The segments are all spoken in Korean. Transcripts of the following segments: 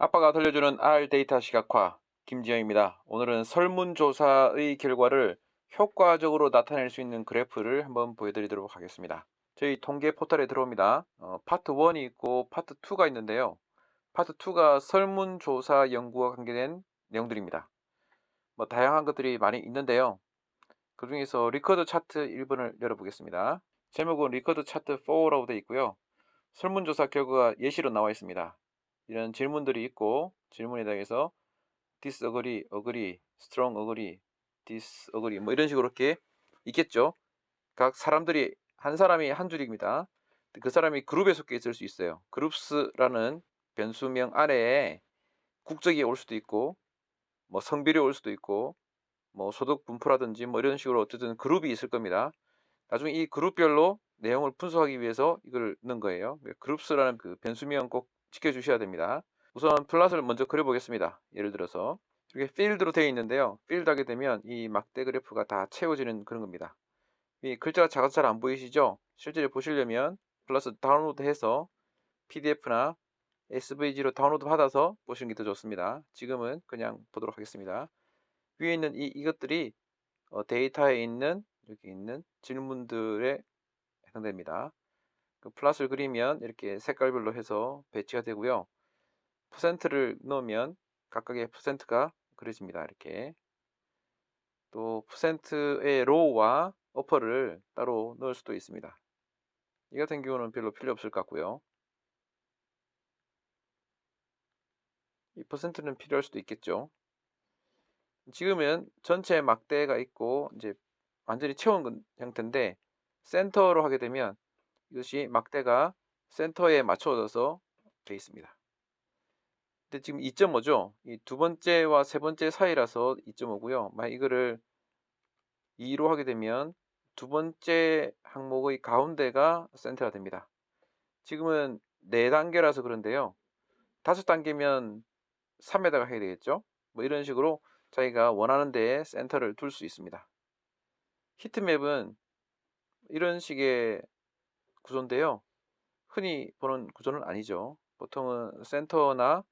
아빠가 들려주는 R 데이터 시각화 김지영입니다. 오늘은 설문조사의 결과를 효과적으로 나타낼 수 있는 그래프를 한번 보여드리도록 하겠습니다. 저희 통계 포털에 들어옵니다. 어, 파트 1이 있고 파트 2가 있는데요. 파트 2가 설문조사 연구와 관계된 내용들입니다. 뭐 다양한 것들이 많이 있는데요. 그 중에서 리커드 차트 1번을 열어보겠습니다. 제목은 리커드 차트 4라고 되어 있고요. 설문조사 결과가 예시로 나와 있습니다. 이런 질문들이 있고 질문에 대해서 disagree, agree, strong agree, disagree 뭐 이런 식으로 이렇게 있겠죠. 각 사람들이 한 사람이 한 줄입니다. 그 사람이 그룹에 속해 있을 수 있어요. 그룹스라는 변수명 아래에 국적이 올 수도 있고 뭐 성비를 올 수도 있고 뭐 소득 분포라든지 뭐 이런 식으로 어쨌든 그룹이 있을 겁니다. 나중에 이 그룹별로 내용을 분석하기 위해서 이걸 넣은 거예요. 그룹스라는 그 변수명 꼭 지켜주셔야 됩니다. 우선 플랫을 먼저 그려보겠습니다. 예를 들어서 이렇게 필드로 되어 있는데요. 필드 하게 되면 이 막대 그래프가 다 채워지는 그런 겁니다. 이 글자가 작아서 잘 안 보이시죠? 실제로 보시려면 플러스 다운로드 해서 PDF나 SVG로 다운로드 받아서 보시는 게 더 좋습니다. 지금은 그냥 보도록 하겠습니다. 위에 있는 이, 이것들이 어, 데이터에 있는 여기 있는 질문들에 해당됩니다. 그 플러스를 그리면 이렇게 색깔별로 해서 배치가 되고요. 퍼센트를 넣으면 각각의 퍼센트가 그려집니다. 이렇게 또 퍼센트의 로우와 어퍼를 따로 넣을 수도 있습니다. 이 같은 경우는 별로 필요 없을 것 같고요. 이 퍼센트는 필요할 수도 있겠죠. 지금은 전체 막대가 있고 이제 완전히 채운 형태인데 센터로 하게 되면 이것이 막대가 센터에 맞춰져서 되어 있습니다. 근데 지금 2.5죠. 이 두 번째와 세 번째 사이라서 2.5고요. 만약 이거를 2로 하게 되면 두 번째 항목의 가운데가 센터가 됩니다. 지금은 4단계라서 그런데요. 5단계면 3에다가 해야 되겠죠. 뭐 이런 식으로 자기가 원하는 데에 센터를 둘 수 있습니다. 히트맵은 이런 식의 구조인데요. 흔히 보는 구조는 아니죠. 보통은 센터나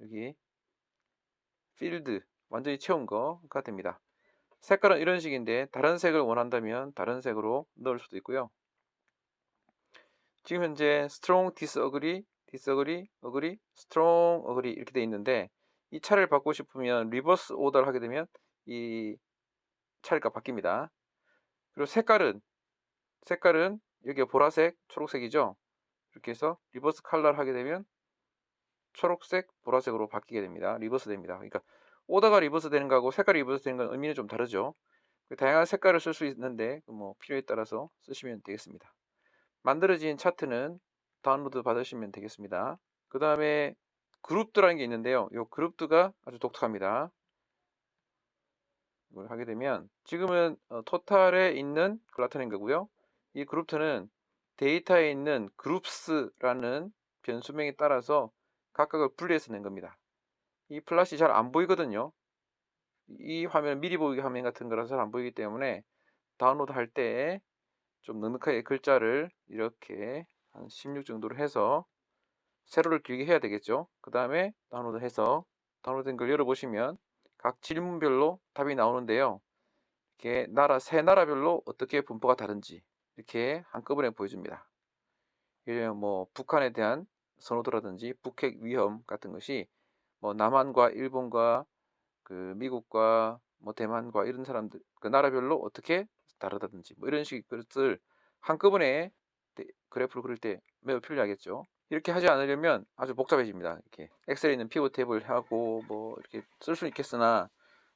여기 필드 완전히 채운 거가 됩니다. 색깔은 이런 식인데 다른 색을 원한다면 다른 색으로 넣을 수도 있고요. 지금 현재 strong disagree, disagree, agree, strong agree 이렇게 돼 있는데 이 차를 바꾸고 싶으면 리버스 오더를 하게 되면 이 차례가 바뀝니다. 그리고 색깔은 색깔은 여기 보라색, 초록색이죠. 이렇게 해서 리버스 칼라를 하게 되면 초록색, 보라색으로 바뀌게 됩니다. 리버스 됩니다. 그러니까 오다가 리버스 되는 거하고 색깔이 리버스 되는 건 의미는 좀 다르죠. 그 다양한 색깔을 쓸 수 있는데 뭐 필요에 따라서 쓰시면 되겠습니다. 만들어진 차트는 다운로드 받으시면 되겠습니다. 그 다음에 그룹드라는 게 있는데요. 이 그룹드가 아주 독특합니다. 이걸 하게 되면 지금은 어, 토탈에 있는 글라타인 거고요. 이 그룹트는 데이터에 있는 그룹스라는 변수명에 따라서 각각을 분리해서 낸 겁니다. 이 플래시 잘안 보이거든요. 이 화면 미리 보기 화면 같은 거라서 잘 안 보이기 때문에 다운로드 할 때 좀 넉넉하게 글자를 이렇게 한 16 정도로 해서 세로를 길게 해야 되겠죠. 그 다음에 다운로드 해서 다운로드된 걸 열어보시면 각 질문별로 답이 나오는데요. 이렇게 나라 세 나라별로 어떻게 분포가 다른지 이렇게 한꺼번에 보여줍니다. 예를 뭐 북한에 대한 선호도라든지 북핵 위험 같은 것이 뭐 남한과 일본과 그 미국과 뭐 대만과 이런 사람들 그 나라별로 어떻게 다르다든지 뭐 이런 식의 것을 한꺼번에 그래프를 그릴 때 매우 편리하겠죠. 이렇게 하지 않으려면 아주 복잡해집니다. 이렇게 엑셀에 있는 피벗 탭을 하고 뭐 이렇게 쓸 수 있겠으나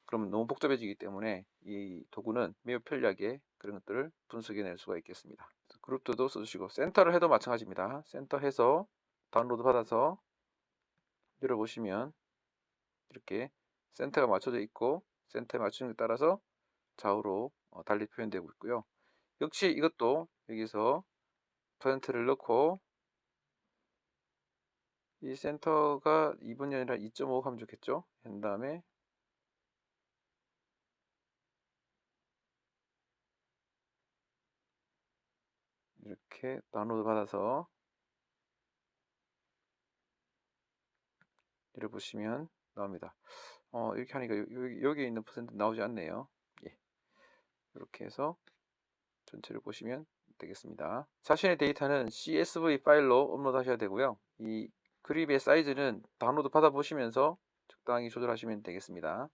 그러면 너무 복잡해지기 때문에 이 도구는 매우 편리하게 그런 것들을 분석해낼 수가 있겠습니다. 그룹도도 써주시고 센터를 해도 마찬가지입니다. 센터 해서 다운로드 받아서 열어보시면 이렇게 센터가 맞춰져 있고 센터에 맞추는 데 따라서 좌우로 어, 달리 표현되고 있고요. 역시 이것도 여기서 퍼센트를 넣고 이 센터가 2분이 아니라 2.5 하면 좋겠죠 한 다음에 이렇게 다운로드 받아서 이를 보시면 나옵니다. 어, 이렇게 하니까 여기, 여기에 있는 퍼센트 나오지 않네요. 예. 이렇게 해서 전체를 보시면 되겠습니다. 자신의 데이터는 CSV 파일로 업로드 하셔야 되고요. 이 그립의 사이즈는 다운로드 받아보시면서 적당히 조절하시면 되겠습니다.